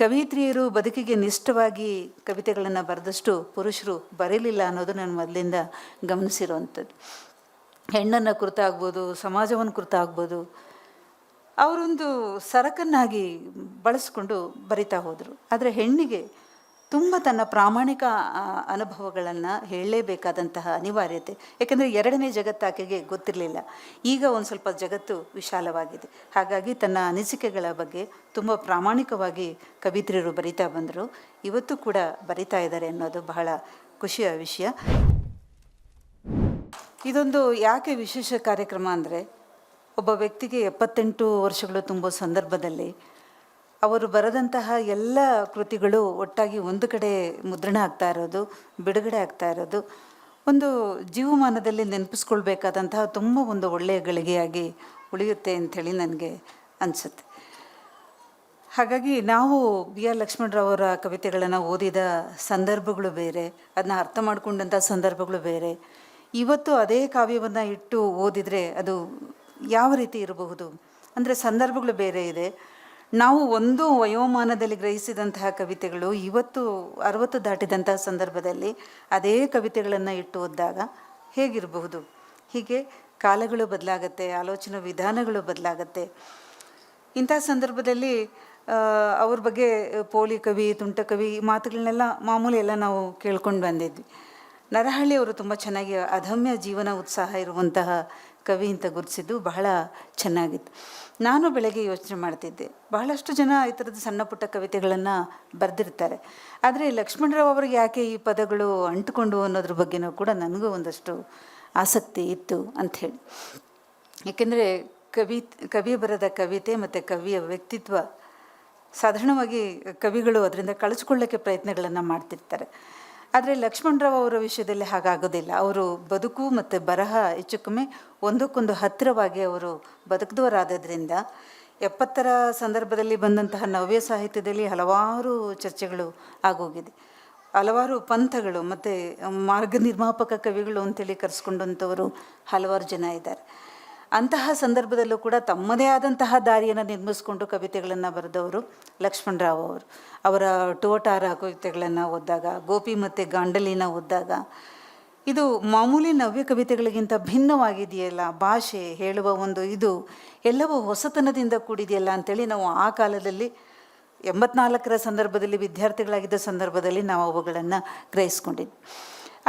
ಕವಯಿತ್ರಿಯರು ಬದುಕಿಗೆ ನಿಷ್ಠವಾಗಿ ಕವಿತೆಗಳನ್ನು ಬರೆದಷ್ಟು ಪುರುಷರು ಬರೀಲಿಲ್ಲ ಅನ್ನೋದು ನಾನು ಮೊದಲಿಂದ ಗಮನಿಸಿರುವಂಥದ್ದು. ಹೆಣ್ಣನ್ನು ಕುರಿತಾಗ್ಬೋದು, ಸಮಾಜವನ್ನು ಕುರಿತಾಗ್ಬೋದು, ಅವರೊಂದು ಸರಕನ್ನಾಗಿ ಬಳಸ್ಕೊಂಡು ಬರಿತಾ ಹೋದರು. ಆದರೆ ಹೆಣ್ಣಿಗೆ ತುಂಬ ತನ್ನ ಪ್ರಾಮಾಣಿಕ ಅನುಭವಗಳನ್ನು ಹೇಳಲೇಬೇಕಾದಂತಹ ಅನಿವಾರ್ಯತೆ. ಯಾಕೆಂದರೆ ಎರಡನೇ ಜಗತ್ತು ಆಕೆಗೆ ಗೊತ್ತಿರಲಿಲ್ಲ. ಈಗ ಒಂದು ಸ್ವಲ್ಪ ಜಗತ್ತು ವಿಶಾಲವಾಗಿದೆ. ಹಾಗಾಗಿ ತನ್ನ ಅನಿಸಿಕೆಗಳ ಬಗ್ಗೆ ತುಂಬ ಪ್ರಾಮಾಣಿಕವಾಗಿ ಕವಿತ್ರಿಯರು ಬರಿತಾ ಬಂದರು. ಇವತ್ತು ಕೂಡ ಬರಿತಾ ಇದ್ದಾರೆ ಅನ್ನೋದು ಬಹಳ ಖುಷಿಯ ವಿಷಯ. ಇದೊಂದು ಯಾಕೆ ವಿಶೇಷ ಕಾರ್ಯಕ್ರಮ ಅಂದರೆ, ಒಬ್ಬ ವ್ಯಕ್ತಿಗೆ ಎಪ್ಪತ್ತೆಂಟು ವರ್ಷಗಳು ತುಂಬೋ ಸಂದರ್ಭದಲ್ಲಿ ಅವರು ಬರೆದಂತಹ ಎಲ್ಲ ಕೃತಿಗಳು ಒಟ್ಟಾಗಿ ಒಂದು ಕಡೆ ಮುದ್ರಣ ಆಗ್ತಾ ಇರೋದು, ಬಿಡುಗಡೆ ಆಗ್ತಾ ಇರೋದು. ಒಂದು ಜೀವಮಾನದಲ್ಲಿ ನೆನಪಿಸ್ಕೊಳ್ಬೇಕಾದಂತಹ ತುಂಬ ಒಂದು ಒಳ್ಳೆಯ ಗಳಿಗೆಯಾಗಿ ಉಳಿಯುತ್ತೆ ಅಂಥೇಳಿ ನನಗೆ ಅನಿಸುತ್ತೆ. ಹಾಗಾಗಿ ನಾವು ಬಿ ಆರ್ ಲಕ್ಷ್ಮಣರಾವರ ಕವಿತೆಗಳನ್ನು ಓದಿದ ಸಂದರ್ಭಗಳು ಬೇರೆ ಅದನ್ನ ಅರ್ಥ ಮಾಡಿಕೊಂಡಂಥ ಸಂದರ್ಭಗಳು ಬೇರೆ. ಇವತ್ತು ಅದೇ ಕಾವ್ಯವನ್ನು ಇಟ್ಟು ಓದಿದರೆ ಅದು ಯಾವ ರೀತಿ ಇರಬಹುದು? ಅಂದರೆ ಸಂದರ್ಭಗಳು ಬೇರೆ ಇದೆ. ನಾವು ಒಂದು ವಯೋಮಾನದಲ್ಲಿ ಗ್ರಹಿಸಿದಂತಹ ಕವಿತೆಗಳು ಇವತ್ತು ಅರವತ್ತು ದಾಟಿದಂತಹ ಸಂದರ್ಭದಲ್ಲಿ ಅದೇ ಕವಿತೆಗಳನ್ನು ಇಟ್ಟು ಓದಿದಾಗ ಹೇಗಿರಬಹುದು? ಹೀಗೆ ಕಾಲಗಳು ಬದಲಾಗತ್ತೆ, ಆಲೋಚನಾ ವಿಧಾನಗಳು ಬದಲಾಗತ್ತೆ. ಇಂಥ ಸಂದರ್ಭದಲ್ಲಿ ಅವ್ರ ಬಗ್ಗೆ ಪೋಲಿ ಕವಿ, ತುಂಟ ಕವಿ ಮಾತುಗಳನ್ನೆಲ್ಲ ಮಾಮೂಲಿ ಎಲ್ಲ ನಾವು ಕೇಳ್ಕೊಂಡು ಬಂದಿದ್ವಿ. ನರಹಳ್ಳಿ ಅವರು ತುಂಬ ಚೆನ್ನಾಗಿ ಅದಮ್ಯ ಜೀವನ ಉತ್ಸಾಹ ಇರುವಂತಹ ಕವಿ ಅಂತ ಗುರುತಿಸಿದ್ದು ಬಹಳ ಚೆನ್ನಾಗಿತ್ತು. ನಾನು ಬೆಳಗ್ಗೆ ಯೋಚನೆ ಮಾಡ್ತಿದ್ದೆ. ಬಹಳಷ್ಟು ಜನ ಈ ಥರದ ಸಣ್ಣ ಪುಟ್ಟ ಕವಿತೆಗಳನ್ನು ಬರೆದಿರ್ತಾರೆ. ಆದರೆ ಲಕ್ಷ್ಮಣರಾವ್ ಅವರಿಗೆ ಯಾಕೆ ಈ ಪದಗಳು ಅಂಟುಕೊಂಡು ಅನ್ನೋದ್ರ ಬಗ್ಗೆನೂ ಕೂಡ ನನಗೂ ಒಂದಷ್ಟು ಆಸಕ್ತಿ ಇತ್ತು ಅಂಥೇಳಿ ಏಕೆಂದರೆ ಕವಿ ಕವಿ ಬರೆದ ಕವಿತೆ ಮತ್ತು ಕವಿಯ ವ್ಯಕ್ತಿತ್ವ ಸಾಧಾರಣವಾಗಿ ಕವಿಗಳು ಅದರಿಂದ ಕಳಿಸ್ಕೊಳ್ಳೋಕ್ಕೆ ಪ್ರಯತ್ನಗಳನ್ನು ಮಾಡ್ತಿರ್ತಾರೆ. ಆದರೆ ಲಕ್ಷ್ಮಣರಾವ್ ಅವರ ವಿಷಯದಲ್ಲಿ ಹಾಗಾಗೋದಿಲ್ಲ. ಅವರು ಬದುಕು ಮತ್ತು ಬರಹ ಹೆಚ್ಚು ಕಮ್ಮಿ ಒಂದಕ್ಕೊಂದು ಹತ್ತಿರವಾಗಿ ಅವರು ಬದುಕಿದವರಾದದ್ರಿಂದ ಎಪ್ಪತ್ತರ ಸಂದರ್ಭದಲ್ಲಿ ಬಂದಂತಹ ನವ್ಯ ಸಾಹಿತ್ಯದಲ್ಲಿ ಹಲವಾರು ಚರ್ಚೆಗಳು ಆಗೋಗಿದೆ. ಹಲವಾರು ಪಂಥಗಳು ಮತ್ತು ಮಾರ್ಗ ನಿರ್ಮಾಪಕ ಕವಿಗಳು ಅಂತೇಳಿ ಕರೆಸ್ಕೊಂಡಂಥವರು ಹಲವಾರು ಜನ ಇದ್ದಾರೆ. ಅಂತಹ ಸಂದರ್ಭದಲ್ಲೂ ಕೂಡ ತಮ್ಮದೇ ಆದಂತಹ ದಾರಿಯನ್ನು ನಿರ್ಮಿಸಿಕೊಂಡು ಕವಿತೆಗಳನ್ನು ಬರೆದವರು ಲಕ್ಷ್ಮಣರಾವ್ ಅವರು. ಅವರ ಟೋಟಾರ ಕವಿತೆಗಳನ್ನು ಓದಿದಾಗ, ಗೋಪಿ ಮತ್ತು ಗಾಂಡಲಿನ ಓದಿದಾಗ, ಇದು ಮಾಮೂಲಿ ನವ್ಯ ಕವಿತೆಗಳಿಗಿಂತ ಭಿನ್ನವಾಗಿದೆಯಲ್ಲ, ಭಾಷೆ ಹೇಳುವ ಒಂದು ಇದು ಎಲ್ಲವೂ ಹೊಸತನದಿಂದ ಕೂಡಿದೆಯಲ್ಲ ಅಂಥೇಳಿ ನಾವು ಆ ಕಾಲದಲ್ಲಿ, ಎಂಬತ್ನಾಲ್ಕರ ಸಂದರ್ಭದಲ್ಲಿ, ವಿದ್ಯಾರ್ಥಿಗಳಾಗಿದ್ದ ಸಂದರ್ಭದಲ್ಲಿ ನಾವು ಅವುಗಳನ್ನು ಗ್ರಹಿಸ್ಕೊಂಡಿದ್ವಿ.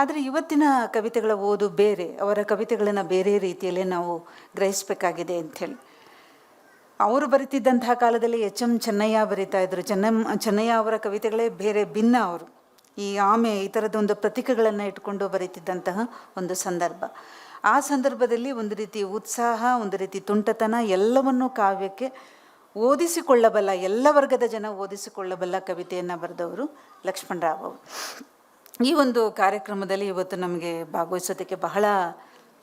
ಆದರೆ ಇವತ್ತಿನ ಕವಿತೆಗಳ ಓದು ಬೇರೆ, ಅವರ ಕವಿತೆಗಳನ್ನು ಬೇರೆ ರೀತಿಯಲ್ಲೇ ನಾವು ಗ್ರಹಿಸಬೇಕಾಗಿದೆ ಅಂಥೇಳಿ. ಅವರು ಬರಿತಿದ್ದಂತಹ ಕಾಲದಲ್ಲಿ ಎಚ್ ಎಂ ಚೆನ್ನಯ್ಯ ಬರಿತಾ ಇದ್ರು. ಚೆನ್ನಮ್ಮ ಚೆನ್ನಯ್ಯ ಅವರ ಕವಿತೆಗಳೇ ಬೇರೆ ಭಿನ್ನ ಅವರು. ಈ ಆಮೆ, ಈ ಥರದ ಒಂದು ಪ್ರತೀಕಗಳನ್ನು ಇಟ್ಕೊಂಡು ಬರೀತಿದ್ದಂತಹ ಒಂದು ಸಂದರ್ಭ. ಆ ಸಂದರ್ಭದಲ್ಲಿ ಒಂದು ರೀತಿ ಉತ್ಸಾಹ, ಒಂದು ರೀತಿ ತುಂಟತನ ಎಲ್ಲವನ್ನೂ ಕಾವ್ಯಕ್ಕೆ ಓದಿಸಿಕೊಳ್ಳಬಲ್ಲ, ಎಲ್ಲ ವರ್ಗದ ಜನ ಓದಿಸಿಕೊಳ್ಳಬಲ್ಲ ಕವಿತೆಯನ್ನು ಬರೆದವರು ಲಕ್ಷ್ಮಣರಾವ್ ಅವರು. ಈ ಒಂದು ಕಾರ್ಯಕ್ರಮದಲ್ಲಿ ಇವತ್ತು ನಮಗೆ ಭಾಗವಹಿಸೋದಕ್ಕೆ ಬಹಳ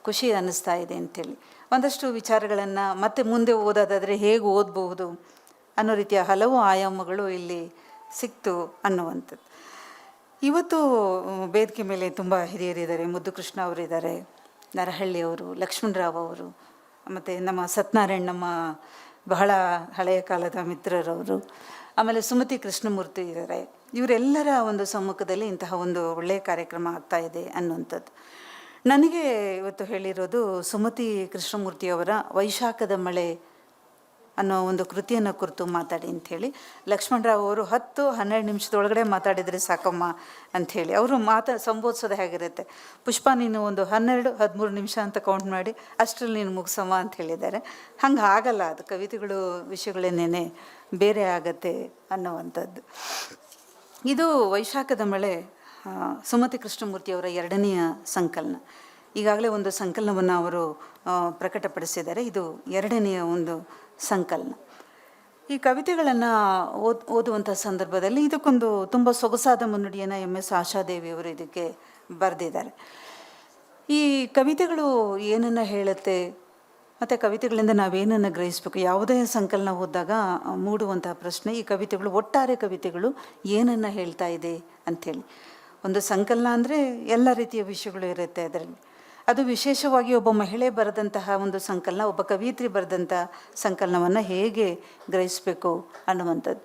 ಖುಷಿ ಅನ್ನಿಸ್ತಾ ಇದೆ ಅಂತೇಳಿ. ಒಂದಷ್ಟು ವಿಚಾರಗಳನ್ನು ಮತ್ತೆ ಮುಂದೆ ಓದೋದಾದರೆ ಹೇಗೆ ಓದಬಹುದು ಅನ್ನೋ ರೀತಿಯ ಹಲವು ಆಯಾಮಗಳು ಇಲ್ಲಿ ಸಿಕ್ತು ಅನ್ನುವಂಥದ್ದು. ಇವತ್ತು ವೇದಿಕೆ ಮೇಲೆ ತುಂಬ ಹಿರಿಯರಿದ್ದಾರೆ ಮುದ್ದುಕೃಷ್ಣ ಅವರಿದ್ದಾರೆ ನರಹಳ್ಳಿ ಅವರು, ಲಕ್ಷ್ಮಣರಾವ್ ಅವರು, ಮತ್ತು ನಮ್ಮ ಸತ್ಯನಾರಾಯಣ್ ನಮ್ಮ ಬಹಳ ಹಳೆಯ ಕಾಲದ ಮಿತ್ರರವರು ಆಮೇಲೆ ಸುಮತಿ ಕೃಷ್ಣಮೂರ್ತಿ ಇದ್ದಾರೆ. ಇವರೆಲ್ಲರ ಒಂದು ಸಮ್ಮುಖದಲ್ಲಿ ಇಂತಹ ಒಂದು ಒಳ್ಳೆಯ ಕಾರ್ಯಕ್ರಮ ಆಗ್ತಾ ಇದೆ ಅನ್ನುವಂಥದ್ದು. ನನಗೆ ಇವತ್ತು ಹೇಳಿರೋದು ಸುಮತಿ ಕೃಷ್ಣಮೂರ್ತಿಯವರ ವೈಶಾಖದ ಮಳೆ ಅನ್ನೋ ಒಂದು ಕೃತಿಯನ್ನು ಕುರಿತು ಮಾತಾಡಿ ಅಂಥೇಳಿ. ಲಕ್ಷ್ಮಣರಾವ್ ಅವರು ಹತ್ತು ಹನ್ನೆರಡು ನಿಮಿಷದೊಳಗಡೆ ಮಾತಾಡಿದರೆ ಸಾಕಮ್ಮ ಅಂಥೇಳಿ. ಅವರು ಮಾತ ಸಂಬೋಧಿಸೋದು ಹೇಗಿರುತ್ತೆ? ಪುಷ್ಪ, ನೀನು ಒಂದು ಹನ್ನೆರಡು, ಹದಿಮೂರು ನಿಮಿಷ ಅಂತ ಕೌಂಟ್ ಮಾಡಿ ಅಷ್ಟರಲ್ಲಿ ನೀನು ಮುಗಿಸಮ್ಮ ಅಂತ ಹೇಳಿದ್ದಾರೆ. ಹಂಗೆ ಆಗಲ್ಲ, ಅದು ಕವಿತೆಗಳು ವಿಷಯಗಳೇನೇ ಬೇರೆ ಆಗತ್ತೆ ಅನ್ನುವಂಥದ್ದು. ಇದು ವೈಶಾಖದ ಮಳೆ ಸುಮತಿ ಕೃಷ್ಣಮೂರ್ತಿಯವರ ಎರಡನೆಯ ಸಂಕಲನ. ಈಗಾಗಲೇ ಒಂದು ಸಂಕಲನವನ್ನು ಅವರು ಪ್ರಕಟಪಡಿಸಿದ್ದಾರೆ. ಇದು ಎರಡನೆಯ ಒಂದು ಸಂಕಲನ. ಈ ಕವಿತೆಗಳನ್ನು ಓದ್ ಓದುವಂಥ ಸಂದರ್ಭದಲ್ಲಿ ಇದಕ್ಕೊಂದು ತುಂಬ ಸೊಗಸಾದ ಮುನ್ನುಡಿಯನ್ನು ಎಂ ಎಸ್ ಆಶಾದೇವಿಯವರು ಇದಕ್ಕೆ ಬರೆದಿದ್ದಾರೆ. ಈ ಕವಿತೆಗಳು ಏನನ್ನು ಹೇಳುತ್ತೆ, ಮತ್ತು ಕವಿತೆಗಳಿಂದ ನಾವೇನನ್ನು ಗ್ರಹಿಸಬೇಕು, ಯಾವುದೇ ಸಂಕಲನ ಓದಿದಾಗ ಮೂಡುವಂತಹ ಪ್ರಶ್ನೆ, ಈ ಕವಿತೆಗಳು, ಒಟ್ಟಾರೆ ಕವಿತೆಗಳು ಏನನ್ನು ಹೇಳ್ತಾ ಇದೆ ಅಂಥೇಳಿ. ಒಂದು ಸಂಕಲನ ಅಂದರೆ ಎಲ್ಲ ರೀತಿಯ ವಿಷಯಗಳು ಇರುತ್ತೆ ಅದರಲ್ಲಿ. ಅದು ವಿಶೇಷವಾಗಿ ಒಬ್ಬ ಮಹಿಳೆ ಬರೆದಂತಹ ಒಂದು ಸಂಕಲನ, ಒಬ್ಬ ಕವಿಯತ್ರಿ ಬರೆದಂಥ ಸಂಕಲನವನ್ನು ಹೇಗೆ ಗ್ರಹಿಸಬೇಕು ಅನ್ನುವಂಥದ್ದು.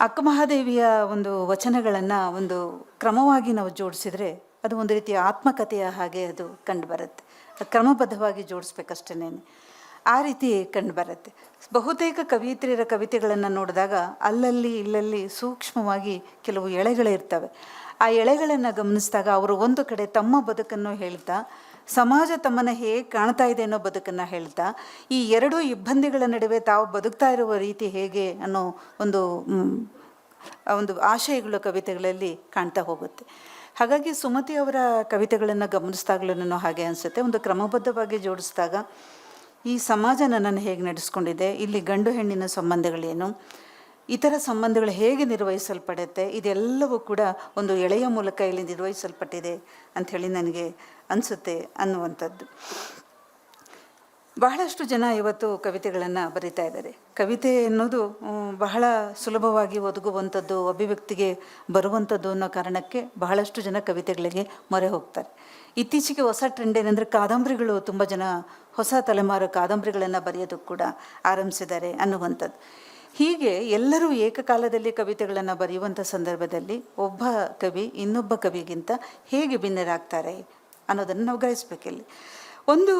ಅಕ್ಕಮಹಾದೇವಿಯ ಒಂದು ವಚನಗಳನ್ನು ಒಂದು ಕ್ರಮವಾಗಿ ನಾವು ಜೋಡಿಸಿದರೆ ಅದು ಒಂದು ರೀತಿಯ ಆತ್ಮಕಥೆಯ ಹಾಗೆ ಅದು ಕಂಡುಬರುತ್ತೆ. ಕ್ರಮಬದ್ಧವಾಗಿ ಜೋಡಿಸ್ಬೇಕಷ್ಟೇ ಆ ರೀತಿ ಕಂಡುಬರುತ್ತೆ. ಬಹುತೇಕ ಕವಿಯತ್ರಿಯರ ಕವಿತೆಗಳನ್ನು ನೋಡಿದಾಗ ಅಲ್ಲಲ್ಲಿ, ಇಲ್ಲಲ್ಲಿ ಸೂಕ್ಷ್ಮವಾಗಿ ಕೆಲವು ಎಳೆಗಳಿರ್ತವೆ ಆ ಎಳೆಗಳನ್ನು ಗಮನಿಸಿದಾಗ ಅವರು ಒಂದು ಕಡೆ ತಮ್ಮ ಬದುಕನ್ನು ಹೇಳ್ತಾ, ಸಮಾಜ ತಮ್ಮನ್ನು ಹೇಗೆ ಕಾಣ್ತಾ ಇದೆ ಅನ್ನೋ ಬದುಕನ್ನು ಹೇಳ್ತಾ, ಈ ಎರಡೂ ಇಬ್ಬಂದಿಗಳ ನಡುವೆ ತಾವು ಬದುಕ್ತಾ ಇರುವ ರೀತಿ ಹೇಗೆ ಅನ್ನೋ ಒಂದು ಒಂದು ಆಶಯಗಳು ಕವಿತೆಗಳಲ್ಲಿ ಕಾಣ್ತಾ ಹೋಗುತ್ತೆ. ಹಾಗಾಗಿ ಸುಮತಿ ಅವರ ಕವಿತೆಗಳನ್ನು ಗಮನಿಸಿದಾಗಲೂ ಹಾಗೆ ಅನಿಸುತ್ತೆ. ಒಂದು ಕ್ರಮಬದ್ಧವಾಗಿ ಜೋಡಿಸಿದಾಗ, ಈ ಸಮಾಜ ನನ್ನನ್ನು ಹೇಗೆ ನಡೆಸ್ಕೊಂಡಿದೆ, ಇಲ್ಲಿ ಗಂಡು ಹೆಣ್ಣಿನ ಸಂಬಂಧಗಳೇನು ಇತರ ಸಂಬಂಧಗಳು ಹೇಗೆ ನಿರ್ವಹಿಸಲ್ಪಡುತ್ತೆ? ಇದೆಲ್ಲವೂ ಕೂಡ ಒಂದು ಎಳೆಯ ಮೂಲಕ ಇಲ್ಲಿ ನಿರ್ವಹಿಸಲ್ಪಟ್ಟಿದೆ ಅಂಥೇಳಿ ನನಗೆ ಅನಿಸುತ್ತೆ ಅನ್ನುವಂಥದ್ದು. ಬಹಳಷ್ಟು ಜನ ಇವತ್ತು ಕವಿತೆಗಳನ್ನು ಬರಿತಾ ಇದ್ದಾರೆ. ಕವಿತೆ ಅನ್ನೋದು ಬಹಳ ಸುಲಭವಾಗಿ ಒದಗುವಂಥದ್ದು, ಅಭಿವ್ಯಕ್ತಿಗೆ ಬರುವಂಥದ್ದು ಅನ್ನೋ ಕಾರಣಕ್ಕೆ ಬಹಳಷ್ಟು ಜನ ಕವಿತೆಗಳಿಗೆ ಮೊರೆ ಹೋಗ್ತಾರೆ. ಇತ್ತೀಚೆಗೆ ಹೊಸ ಟ್ರೆಂಡ್ ಏನಂದರೆ ಕಾದಂಬರಿಗಳು ತುಂಬ ಜನ ಹೊಸ ತಲೆಮಾರು ಕಾದಂಬರಿಗಳನ್ನು ಬರೆಯೋದಕ್ಕೆ ಕೂಡ ಆರಂಭಿಸಿದ್ದಾರೆ ಅನ್ನುವಂಥದ್ದು. ಹೀಗೆ ಎಲ್ಲರೂ ಏಕಕಾಲದಲ್ಲಿ ಕವಿತೆಗಳನ್ನು ಬರೆಯುವಂಥ ಸಂದರ್ಭದಲ್ಲಿ ಒಬ್ಬ ಕವಿ ಇನ್ನೊಬ್ಬ ಕವಿಗಿಂತ ಹೇಗೆ ಭಿನ್ನರಾಗ್ತಾರೆ ಅನ್ನೋದನ್ನು ನಾವು ಗ್ರಹಿಸ್ಬೇಕಿಲ್ಲಿ. ಒಂದು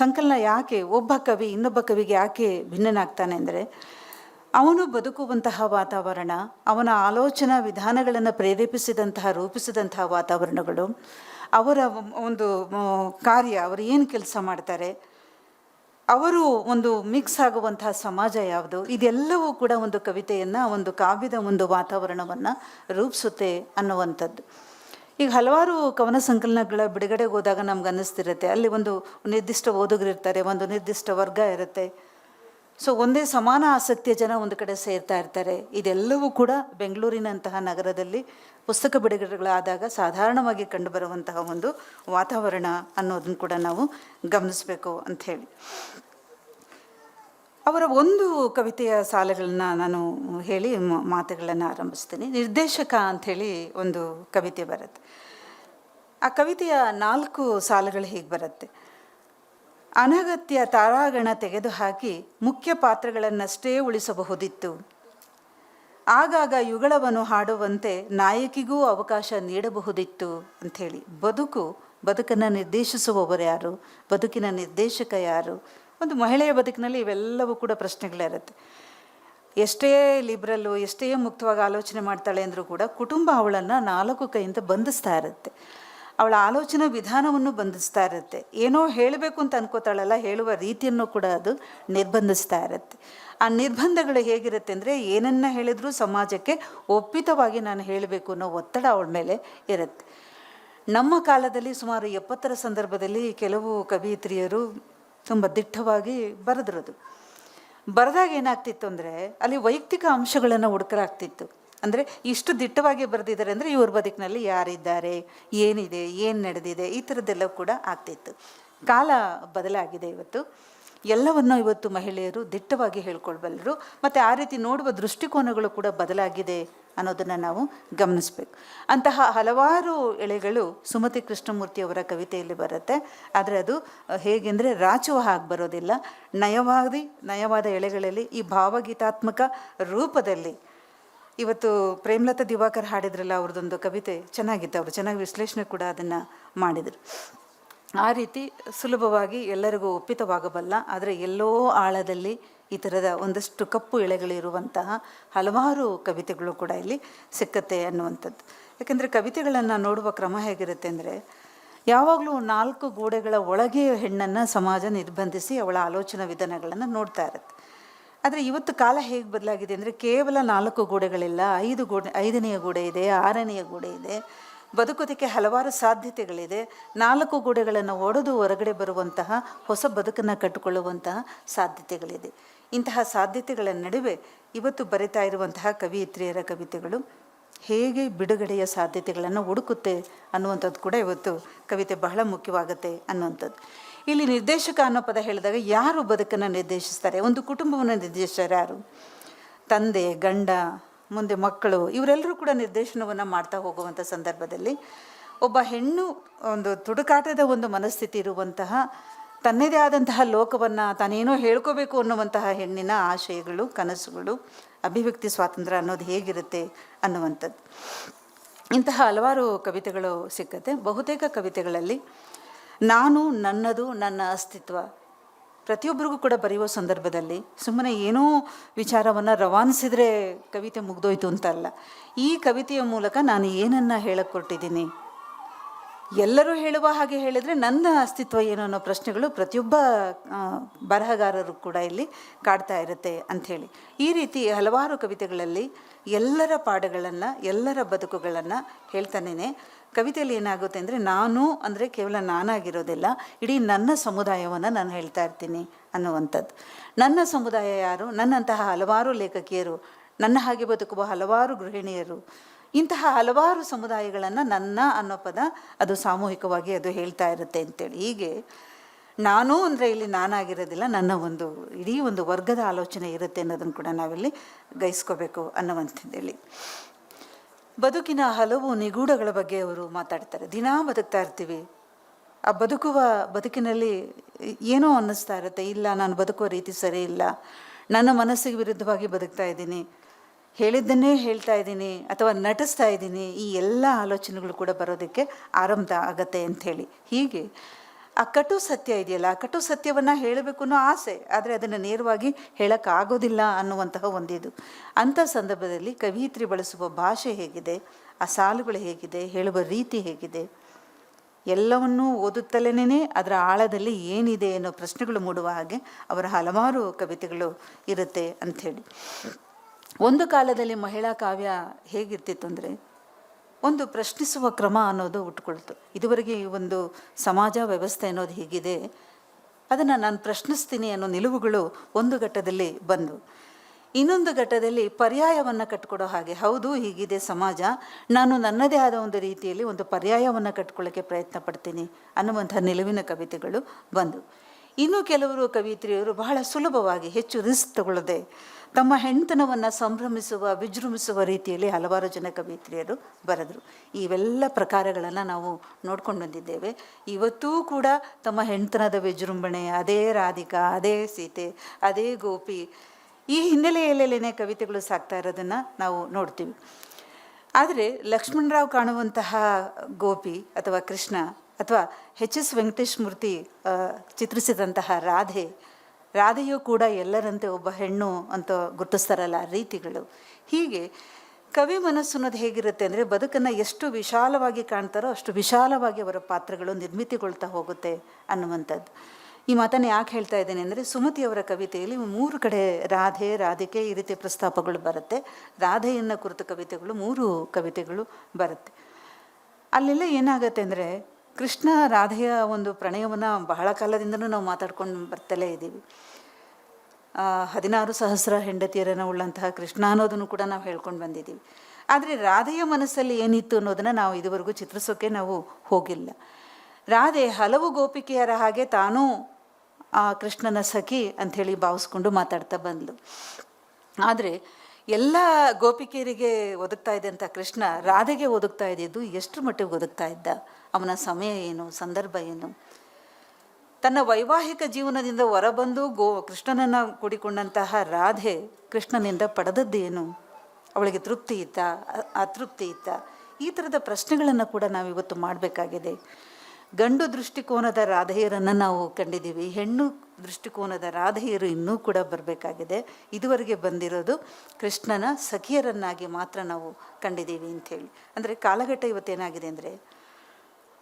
ಸಂಕಲನ ಯಾಕೆ ಒಬ್ಬ ಕವಿ ಇನ್ನೊಬ್ಬ ಕವಿಗೆ ಯಾಕೆ ಭಿನ್ನನಾಗ್ತಾನೆ ಅಂದರೆ, ಅವನು ಬದುಕುವಂತಹ ವಾತಾವರಣ, ಅವನ ಆಲೋಚನಾ ವಿಧಾನಗಳನ್ನು ಪ್ರೇರೇಪಿಸಿದಂತಹ, ರೂಪಿಸಿದಂತಹ ವಾತಾವರಣಗಳು, ಅವರ ಒಂದು ಕಾರ್ಯ, ಅವರು ಏನು ಕೆಲಸ ಮಾಡ್ತಾರೆ ಅವರು ಒಂದು ಮಿಕ್ಸ್ ಆಗುವಂತಹ ಸಮಾಜ ಯಾವುದು? ಇದೆಲ್ಲವೂ ಕೂಡ ಒಂದು ಕವಿತೆಯನ್ನು, ಒಂದು ಕಾವ್ಯದ ಒಂದು ವಾತಾವರಣವನ್ನು ರೂಪಿಸುತ್ತೆ ಅನ್ನುವಂಥದ್ದು. ಈಗ ಹಲವಾರು ಕವನ ಸಂಕಲನಗಳ ಬಿಡುಗಡೆಗೆ ಹೋದಾಗ ನಮ್ಗೆ ಅನ್ನಿಸ್ತಿರುತ್ತೆ. ಅಲ್ಲಿ ಒಂದು ನಿರ್ದಿಷ್ಟ ಓದುಗರಿರ್ತಾರೆ, ಒಂದು ನಿರ್ದಿಷ್ಟ ವರ್ಗ ಇರುತ್ತೆ. ಸೊ ಒಂದೇ ಸಮಾನ ಆಸಕ್ತಿಯ ಜನ ಒಂದು ಕಡೆ ಸೇರ್ತಾ ಇರ್ತಾರೆ. ಇದೆಲ್ಲವೂ ಕೂಡ ಬೆಂಗಳೂರಿನಂತಹ ನಗರದಲ್ಲಿ ಪುಸ್ತಕ ಬಿಡುಗಡೆಗಳಾದಾಗ ಸಾಧಾರಣವಾಗಿ ಕಂಡುಬರುವಂತಹ ಒಂದು ವಾತಾವರಣ ಅನ್ನೋದನ್ನು ಕೂಡ ನಾವು ಗಮನಿಸಬೇಕು ಅಂಥೇಳಿ ಅವರ ಒಂದು ಕವಿತೆಯ ಸಾಲುಗಳನ್ನ ನಾನು ಹೇಳಿ ಮಾತುಗಳನ್ನು ಆರಂಭಿಸ್ತೀನಿ. ನಿರ್ದೇಶಕ ಅಂಥೇಳಿ ಒಂದು ಕವಿತೆ ಬರುತ್ತೆ. ಆ ಕವಿತೆಯ ನಾಲ್ಕು ಸಾಲುಗಳು ಹೀಗೆ ಬರುತ್ತೆ. ಅನಗತ್ಯ ತಾರಾಗಣ ತೆಗೆದುಹಾಕಿ ಮುಖ್ಯ ಪಾತ್ರಗಳನ್ನಷ್ಟೇ ಉಳಿಸಬಹುದಿತ್ತು. ಆಗಾಗ ಯುಗಳವನ್ನು ಹಾಡುವಂತೆ ನಾಯಕಿಗೂ ಅವಕಾಶ ನೀಡಬಹುದಿತ್ತು ಅಂಥೇಳಿ. ಬದುಕು, ಬದುಕನ್ನು ನಿರ್ದೇಶಿಸುವವರು ಯಾರು? ಬದುಕಿನ ನಿರ್ದೇಶಕ ಯಾರು? ಒಂದು ಮಹಿಳೆಯ ಬದುಕಿನಲ್ಲಿ ಇವೆಲ್ಲವೂ ಕೂಡ ಪ್ರಶ್ನೆಗಳಿರುತ್ತೆ. ಎಷ್ಟೇ ಲಿಬ್ರಲ್ಲು, ಎಷ್ಟೇ ಮುಕ್ತವಾಗಿ ಆಲೋಚನೆ ಮಾಡ್ತಾಳೆ ಅಂದರೂ ಕೂಡ ಕುಟುಂಬ ಅವಳನ್ನು ನಾಲ್ಕು ಕೈಯಿಂದ ಬಂಧಿಸ್ತಾ ಇರುತ್ತೆ. ಅವಳ ಆಲೋಚನಾ ವಿಧಾನವನ್ನು ಬಂಧಿಸ್ತಾ ಇರುತ್ತೆ. ಏನೋ ಹೇಳಬೇಕು ಅಂತ ಅನ್ಕೋತಾಳಲ್ಲ, ಹೇಳುವ ರೀತಿಯನ್ನು ಕೂಡ ಅದು ನಿರ್ಬಂಧಿಸ್ತಾ ಇರುತ್ತೆ. ಆ ನಿರ್ಬಂಧಗಳು ಹೇಗಿರುತ್ತೆ ಅಂದರೆ, ಏನನ್ನ ಹೇಳಿದರೂ ಸಮಾಜಕ್ಕೆ ಒಪ್ಪಿತವಾಗಿ ನಾನು ಹೇಳಬೇಕು ಅನ್ನೋ ಒತ್ತಡ ಅವಳ ಮೇಲೆ ಇರುತ್ತೆ. ನಮ್ಮ ಕಾಲದಲ್ಲಿ ಸುಮಾರು ಎಪ್ಪತ್ತರ ಸಂದರ್ಭದಲ್ಲಿ ಕೆಲವು ಕವಿಯತ್ರಿಯರು ತುಂಬ ದಿಟ್ಟವಾಗಿ ಬರೆದ್ರದು. ಬರೆದಾಗ ಏನಾಗ್ತಿತ್ತು ಅಂದರೆ, ಅಲ್ಲಿ ವೈಯಕ್ತಿಕ ಅಂಶಗಳನ್ನು ಹುಡುಕಲಾಗ್ತಿತ್ತು ಅಂದರೆ ಇಷ್ಟು ದಿಟ್ಟವಾಗಿ ಬರೆದಿದ್ದಾರೆ ಅಂದರೆ ಇವ್ರ ಬದುಕಿನಲ್ಲಿ ಯಾರಿದ್ದಾರೆ, ಏನಿದೆ, ಏನು ನಡೆದಿದೆ, ಈ ಥರದ್ದೆಲ್ಲ ಕೂಡ ಆಗ್ತಿತ್ತು. ಕಾಲ ಬದಲಾಗಿದೆ ಇವತ್ತು. ಎಲ್ಲವನ್ನು ಇವತ್ತು ಮಹಿಳೆಯರು ದಿಟ್ಟವಾಗಿ ಹೇಳ್ಕೊಳ್ಬಲ್ಲರು. ಮತ್ತು ಆ ರೀತಿ ನೋಡುವ ದೃಷ್ಟಿಕೋನಗಳು ಕೂಡ ಬದಲಾಗಿದೆ ಅನ್ನೋದನ್ನು ನಾವು ಗಮನಿಸಬೇಕು. ಅಂತಹ ಹಲವಾರು ಎಳೆಗಳು ಸುಮತಿ ಕೃಷ್ಣಮೂರ್ತಿಯವರ ಕವಿತೆಯಲ್ಲಿ ಬರುತ್ತೆ. ಆದರೆ ಅದು ಹೇಗೆಂದರೆ ರಾಚುವ ಹಾಗೆ ಬರೋದಿಲ್ಲ. ನಯವಾದಿ, ನಯವಾದ ಎಳೆಗಳಲ್ಲಿ ಈ ಭಾವಗೀತಾತ್ಮಕ ರೂಪದಲ್ಲಿ ಇವತ್ತು ಪ್ರೇಮಲತಾ ದಿವಾಕರ್ ಹಾಡಿದ್ರಲ್ಲ ಅವ್ರದ್ದೊಂದು ಕವಿತೆ ಚೆನ್ನಾಗಿತ್ತು. ಅವರು ಚೆನ್ನಾಗಿ ವಿಶ್ಲೇಷಣೆ ಕೂಡ ಅದನ್ನು ಮಾಡಿದರು. ಆ ರೀತಿ ಸುಲಭವಾಗಿ ಎಲ್ಲರಿಗೂ ಒಪ್ಪಿತವಾಗಬಲ್ಲ, ಆದರೆ ಎಲ್ಲೋ ಆಳದಲ್ಲಿ ಈ ಥರದ ಒಂದಷ್ಟು ಕಪ್ಪು ಎಳೆಗಳಿರುವಂತಹ ಹಲವಾರು ಕವಿತೆಗಳು ಕೂಡ ಇಲ್ಲಿ ಸಿಕ್ಕತ್ತೆ ಅನ್ನುವಂಥದ್ದು. ಯಾಕೆಂದರೆ ಕವಿತೆಗಳನ್ನು ನೋಡುವ ಕ್ರಮ ಹೇಗಿರುತ್ತೆ ಅಂದರೆ, ಯಾವಾಗಲೂ ನಾಲ್ಕು ಗೋಡೆಗಳ ಒಳಗೆ ಹೆಣ್ಣನ್ನು ಸಮಾಜ ನಿರ್ಬಂಧಿಸಿ ಅವಳ ಆಲೋಚನಾ ವಿಧಾನಗಳನ್ನು ನೋಡ್ತಾ ಇರುತ್ತೆ. ಆದರೆ ಇವತ್ತು ಕಾಲ ಹೇಗೆ ಬದಲಾಗಿದೆ ಅಂದರೆ ಕೇವಲ ನಾಲ್ಕು ಗೋಡೆಗಳಿಲ್ಲ, ಐದು ಗೋಡೆ, ಐದನೆಯ ಗೋಡೆ ಇದೆ, ಆರನೆಯ ಗೋಡೆ ಇದೆ. ಬದುಕೋದಕ್ಕೆ ಹಲವಾರು ಸಾಧ್ಯತೆಗಳಿದೆ. ನಾಲ್ಕು ಗೋಡೆಗಳನ್ನು ಒಡೆದು ಹೊರಗಡೆ ಬರುವಂತಹ ಹೊಸ ಬದುಕನ್ನು ಕಟ್ಟಿಕೊಳ್ಳುವಂತಹ ಸಾಧ್ಯತೆಗಳಿದೆ. ಇಂತಹ ಸಾಧ್ಯತೆಗಳ ನಡುವೆ ಇವತ್ತು ಬರಿತಾ ಇರುವಂತಹ ಕವಿಯತ್ರಿಯರ ಕವಿತೆಗಳು ಹೇಗೆ ಬಿಡುಗಡೆಯ ಸಾಧ್ಯತೆಗಳನ್ನು ಹುಡುಕುತ್ತೆ ಅನ್ನುವಂಥದ್ದು ಕೂಡ ಇವತ್ತು ಕವಿತೆ ಬಹಳ ಮುಖ್ಯವಾಗುತ್ತೆ ಅನ್ನುವಂಥದ್ದು. ಇಲ್ಲಿ ನಿರ್ದೇಶಕ ಅನ್ನೋ ಪದ ಹೇಳಿದಾಗ ಯಾರು ಬದುಕನ್ನು ನಿರ್ದೇಶಿಸ್ತಾರೆ? ಒಂದು ಕುಟುಂಬವನ್ನು ನಿರ್ದೇಶಿಸ್ತಾರೆ ಯಾರು? ತಂದೆ, ಗಂಡ, ಮುಂದೆ ಮಕ್ಕಳು, ಇವರೆಲ್ಲರೂ ಕೂಡ ನಿರ್ದೇಶನವನ್ನು ಮಾಡ್ತಾ ಹೋಗುವಂಥ ಸಂದರ್ಭದಲ್ಲಿ ಒಬ್ಬ ಹೆಣ್ಣು ಒಂದು ತುಡುಕಾಟದ ಒಂದು ಮನಸ್ಥಿತಿ ಇರುವಂತಹ, ತನ್ನದೇ ಆದಂತಹ ಲೋಕವನ್ನು ತಾನೇನೋ ಹೇಳ್ಕೋಬೇಕು ಅನ್ನುವಂತಹ ಹೆಣ್ಣಿನ ಆಶಯಗಳು, ಕನಸುಗಳು, ಅಭಿವ್ಯಕ್ತಿ, ಸ್ವಾತಂತ್ರ್ಯ ಅನ್ನೋದು ಹೇಗಿರುತ್ತೆ ಅನ್ನುವಂಥದ್ದು. ಇಂತಹ ಹಲವಾರು ಕವಿತೆಗಳು ಸಿಕ್ಕತ್ತೆ. ಬಹುತೇಕ ಕವಿತೆಗಳಲ್ಲಿ ನಾನು ನನ್ನದು ನನ್ನ ಅಸ್ತಿತ್ವ. ಪ್ರತಿಯೊಬ್ಬರಿಗೂ ಕೂಡ ಬರೆಯುವ ಸಂದರ್ಭದಲ್ಲಿ ಸುಮ್ಮನೆ ಏನೋ ವಿಚಾರವನ್ನು ರವಾನಿಸಿದರೆ ಕವಿತೆ ಮುಗ್ದೋಯ್ತು ಅಂತಲ್ಲ. ಈ ಕವಿತೆಯ ಮೂಲಕ ನಾನು ಏನನ್ನು ಹೇಳಕ್ಕೊಟ್ಟಿದ್ದೀನಿ ಎಲ್ಲರೂ ಹೇಳುವ ಹಾಗೆ ಹೇಳಿದರೆ ನನ್ನ ಅಸ್ತಿತ್ವ ಏನು ಅನ್ನೋ ಪ್ರಶ್ನೆಗಳು ಪ್ರತಿಯೊಬ್ಬ ಬರಹಗಾರರು ಕೂಡ ಇಲ್ಲಿ ಕಾಡ್ತಾ ಇರುತ್ತೆ ಅಂಥೇಳಿ. ಈ ರೀತಿ ಹಲವಾರು ಕವಿತೆಗಳಲ್ಲಿ ಎಲ್ಲರ ಪಾಠಗಳನ್ನು, ಎಲ್ಲರ ಬದುಕುಗಳನ್ನು ಹೇಳ್ತಾನೇನೆ. ಕವಿತೆಯಲ್ಲಿ ಏನಾಗುತ್ತೆ ಅಂದರೆ ನಾನು ಅಂದರೆ ಕೇವಲ ನಾನಾಗಿರೋದಿಲ್ಲ, ಇಡೀ ನನ್ನ ಸಮುದಾಯವನ್ನು ನಾನು ಹೇಳ್ತಾ ಇರ್ತೀನಿ ಅನ್ನುವಂಥದ್ದು. ನನ್ನ ಸಮುದಾಯ ಯಾರು? ನನ್ನಂತಹ ಹಲವಾರು ಲೇಖಕಿಯರು, ನನ್ನ ಹಾಗೆ ಬದುಕುವ ಹಲವಾರು ಗೃಹಿಣಿಯರು, ಇಂತಹ ಹಲವಾರು ಸಮುದಾಯಗಳನ್ನು ನನ್ನ ಅನ್ನೋ ಪದ ಅದು ಸಾಮೂಹಿಕವಾಗಿ ಅದು ಹೇಳ್ತಾ ಇರುತ್ತೆ ಅಂತೇಳಿ. ಹೀಗೆ ನಾನು ಅಂದರೆ ಇಲ್ಲಿ ನಾನಾಗಿರೋದಿಲ್ಲ, ನನ್ನ ಒಂದು ಇಡೀ ಒಂದು ವರ್ಗದ ಆಲೋಚನೆ ಇರುತ್ತೆ ಅನ್ನೋದನ್ನು ಕೂಡ ನಾವಿಲ್ಲಿ ಗ್ರಹಿಸ್ಕೋಬೇಕು ಅನ್ನುವಂಥದ್ದೇಳಿ. ಬದುಕಿನ ಹಲವು ನಿಗೂಢಗಳ ಬಗ್ಗೆ ಅವರು ಮಾತಾಡ್ತಾರೆ. ದಿನಾ ಬದುಕ್ತಾ ಇರ್ತೀವಿ. ಆ ಬದುಕುವ ಬದುಕಿನಲ್ಲಿ ಏನೋ ಅನ್ನಿಸ್ತಾ ಇರುತ್ತೆ. ಇಲ್ಲ, ನಾನು ಬದುಕುವ ರೀತಿ ಸರಿ ಇಲ್ಲ. ನನ್ನ ಮನಸ್ಸಿಗೆ ವಿರುದ್ಧವಾಗಿ ಬದುಕ್ತಾ ಇದ್ದೀನಿ. ಹೇಳಿದ್ದನ್ನೇ ಹೇಳ್ತಾ ಇದ್ದೀನಿ ಅಥವಾ ನಟಿಸ್ತಾ ಇದ್ದೀನಿ. ಈ ಎಲ್ಲ ಆಲೋಚನೆಗಳು ಕೂಡ ಬರೋದಕ್ಕೆ ಆರಂಭ ಆಗತ್ತೆ ಅಂಥೇಳಿ ಹೀಗೆ ಆ ಕಟು ಸತ್ಯ ಇದೆಯಲ್ಲ, ಆ ಕಟು ಸತ್ಯವನ್ನು ಹೇಳಬೇಕು ಅನ್ನೋ ಆಸೆ, ಆದರೆ ಅದನ್ನು ನೇರವಾಗಿ ಹೇಳೋಕ್ಕಾಗೋದಿಲ್ಲ ಅನ್ನುವಂತಹ ಒಂದಿದು. ಅಂಥ ಸಂದರ್ಭದಲ್ಲಿ ಕವಿಯಿತ್ರಿ ಬಳಸುವ ಭಾಷೆ ಹೇಗಿದೆ, ಆ ಸಾಲುಗಳು ಹೇಗಿದೆ, ಹೇಳುವ ರೀತಿ ಹೇಗಿದೆ, ಎಲ್ಲವನ್ನೂ ಓದುತ್ತಲೇ ಅದರ ಆಳದಲ್ಲಿ ಏನಿದೆ ಅನ್ನೋ ಪ್ರಶ್ನೆಗಳು ಮೂಡುವ ಹಾಗೆ ಅವರ ಹಲವಾರು ಕವಿತೆಗಳು ಇರುತ್ತೆ ಅಂಥೇಳಿ. ಒಂದು ಕಾಲದಲ್ಲಿ ಮಹಿಳಾ ಕಾವ್ಯ ಹೇಗಿರ್ತಿತ್ತು ಅಂದರೆ ಒಂದು ಪ್ರಶ್ನಿಸುವ ಕ್ರಮ ಅನ್ನೋದು ಉಟ್ಕೊಳ್ತು. ಇದುವರೆಗೆ ಈ ಒಂದು ಸಮಾಜ ವ್ಯವಸ್ಥೆ ಅನ್ನೋದು ಹೀಗಿದೆ, ಅದನ್ನು ನಾನು ಪ್ರಶ್ನಿಸ್ತೀನಿ ಅನ್ನೋ ನಿಲುವುಗಳು ಒಂದು ಘಟ್ಟದಲ್ಲಿ ಬಂದು. ಇನ್ನೊಂದು ಘಟ್ಟದಲ್ಲಿ ಪರ್ಯಾಯವನ್ನು ಕಟ್ಕೊಡೋ ಹಾಗೆ, ಹೌದು, ಹೀಗಿದೆ ಸಮಾಜ, ನಾನು ನನ್ನದೇ ಆದ ಒಂದು ರೀತಿಯಲ್ಲಿ ಒಂದು ಪರ್ಯಾಯವನ್ನು ಕಟ್ಕೊಳ್ಳೋಕ್ಕೆ ಪ್ರಯತ್ನ ಪಡ್ತೀನಿ ಅನ್ನುವಂಥ ನಿಲುವಿನ ಕವಿತೆಗಳು ಬಂದು. ಇನ್ನು ಕೆಲವರು ಕವಿತ್ರಿಯವರು ಬಹಳ ಸುಲಭವಾಗಿ ಹೆಚ್ಚು ರಿಸ್ಕ್ ತಗೊಳ್ಳದೆ ತಮ್ಮ ಹೆಣ್ತನವನ್ನು ಸಂಭ್ರಮಿಸುವ, ವಿಜೃಂಭಿಸುವ ರೀತಿಯಲ್ಲಿ ಹಲವಾರು ಜನ ಕವಿತ್ರಿಯರು ಬರೆದರು. ಇವೆಲ್ಲ ಪ್ರಕಾರಗಳನ್ನು ನಾವು ನೋಡ್ಕೊಂಡು ಬಂದಿದ್ದೇವೆ. ಇವತ್ತೂ ಕೂಡ ತಮ್ಮ ಹೆಣ್ತನದ ವಿಜೃಂಭಣೆ, ಅದೇ ರಾಧಿಕಾ, ಅದೇ ಸೀತೆ, ಅದೇ ಗೋಪಿ, ಈ ಹಿನ್ನೆಲೆಯಲ್ಲೇನೆ ಕವಿತೆಗಳು ಸಾಕ್ತಾ ಇರೋದನ್ನು ನಾವು ನೋಡ್ತೀವಿ. ಆದರೆ ಲಕ್ಷ್ಮಣರಾವ್ ಕಾಣುವಂತಹ ಗೋಪಿ ಅಥವಾ ಕೃಷ್ಣ ಅಥವಾ ಎಚ್ ಎಸ್ ವೆಂಕಟೇಶ್ ಮೂರ್ತಿ ಚಿತ್ರಿಸಿದಂತಹ ರಾಧೆ ರಾಧೆಯೂ ಕೂಡ ಎಲ್ಲರಂತೆ ಒಬ್ಬ ಹೆಣ್ಣು ಅಂತ ಗುರುತಿಸ್ತಾರಲ್ಲ ರೀತಿಗಳು. ಹೀಗೆ ಕವಿ ಮನಸ್ಸು ಅನ್ನೋದು ಹೇಗಿರುತ್ತೆ ಅಂದರೆ ಬದುಕನ್ನು ಎಷ್ಟು ವಿಶಾಲವಾಗಿ ಕಾಣ್ತಾರೋ ಅಷ್ಟು ವಿಶಾಲವಾಗಿ ಅವರ ಪಾತ್ರಗಳು ನಿರ್ಮಿತಿಗೊಳ್ತಾ ಹೋಗುತ್ತೆ ಅನ್ನುವಂಥದ್ದು. ಈ ಮಾತನ್ನು ಯಾಕೆ ಹೇಳ್ತಾ ಇದ್ದೇನೆ ಅಂದರೆ ಸುಮತಿಯವರ ಕವಿತೆಯಲ್ಲಿ ಮೂರು ಕಡೆ ರಾಧೆ, ರಾಧಿಕೆ ಈ ರೀತಿ ಪ್ರಸ್ತಾಪಗಳು ಬರುತ್ತೆ. ರಾಧೆಯನ್ನು ಕುರಿತ ಕವಿತೆಗಳು, ಮೂರು ಕವಿತೆಗಳು ಬರುತ್ತೆ. ಅಲ್ಲೆಲ್ಲ ಏನಾಗುತ್ತೆ ಅಂದರೆ ಕೃಷ್ಣ ರಾಧೆಯ ಒಂದು ಪ್ರಣಯವನ್ನು ಬಹಳ ಕಾಲದಿಂದಲೂ ನಾವು ಮಾತಾಡ್ಕೊಂಡು ಬರ್ತಲೇ ಇದ್ದೀವಿ. ಹದಿನಾರು ಸಹಸ್ರ ಹೆಂಡತಿಯರನ್ನು ಉಳ್ಳಂತಹ ಕೃಷ್ಣ ಅನ್ನೋದನ್ನು ಕೂಡ ನಾವು ಹೇಳ್ಕೊಂಡು ಬಂದಿದ್ದೀವಿ. ಆದರೆ ರಾಧೆಯ ಮನಸ್ಸಲ್ಲಿ ಏನಿತ್ತು ಅನ್ನೋದನ್ನು ನಾವು ಇದುವರೆಗೂ ಚಿತ್ರಿಸೋಕ್ಕೆ ನಾವು ಹೋಗಿಲ್ಲ. ರಾಧೆ ಹಲವು ಗೋಪಿಕೆಯರ ಹಾಗೆ ತಾನೂ ಆ ಕೃಷ್ಣನ ಸಖಿ ಅಂಥೇಳಿ ಭಾವಿಸ್ಕೊಂಡು ಮಾತಾಡ್ತಾ ಬಂದಳು ಆದರೆ ಎಲ್ಲ ಗೋಪಿಕೆಯರಿಗೆ ಒದಗ್ತಾ ಇದ್ದಂಥ ಕೃಷ್ಣ ರಾಧೆಗೆ ಒದಗ್ತಾ ಇದ್ದಿದ್ದು ಎಷ್ಟು ಮಟ್ಟಿಗೆ ಒದಗ್ತಾ ಇದ್ದ? ಅವನ ಸಮಯ ಏನು, ಸಂದರ್ಭ ಏನು? ತನ್ನ ವೈವಾಹಿಕ ಜೀವನದಿಂದ ಹೊರಬಂದು ಗೋ, ಕೃಷ್ಣನನ್ನು ಕೂಡಿಕೊಂಡಂತಹ ರಾಧೆ ಕೃಷ್ಣನಿಂದ ಪಡೆದದ್ದೇನು ಅವಳಿಗೆ ತೃಪ್ತಿ ಇತ್ತ? ಅತೃಪ್ತಿ ಇತ್ತ? ಈ ಥರದ ಪ್ರಶ್ನೆಗಳನ್ನು ಕೂಡ ನಾವು ಇವತ್ತು ಮಾಡಬೇಕಾಗಿದೆ. ಗಂಡು ದೃಷ್ಟಿಕೋನದ ರಾಧೆಯರನ್ನು ನಾವು ಕಂಡಿದ್ದೀವಿ. ಹೆಣ್ಣು ದೃಷ್ಟಿಕೋನದ ರಾಧೆಯರು ಇನ್ನೂ ಕೂಡ ಬರಬೇಕಾಗಿದೆ. ಇದುವರೆಗೆ ಬಂದಿರೋದು ಕೃಷ್ಣನ ಸಖಿಯರನ್ನಾಗಿ ಮಾತ್ರ ನಾವು ಕಂಡಿದ್ದೀವಿ ಅಂಥೇಳಿ ಅಂದರೆ ಕಾಲಘಟ್ಟ ಇವತ್ತೇನಾಗಿದೆ ಅಂದರೆ,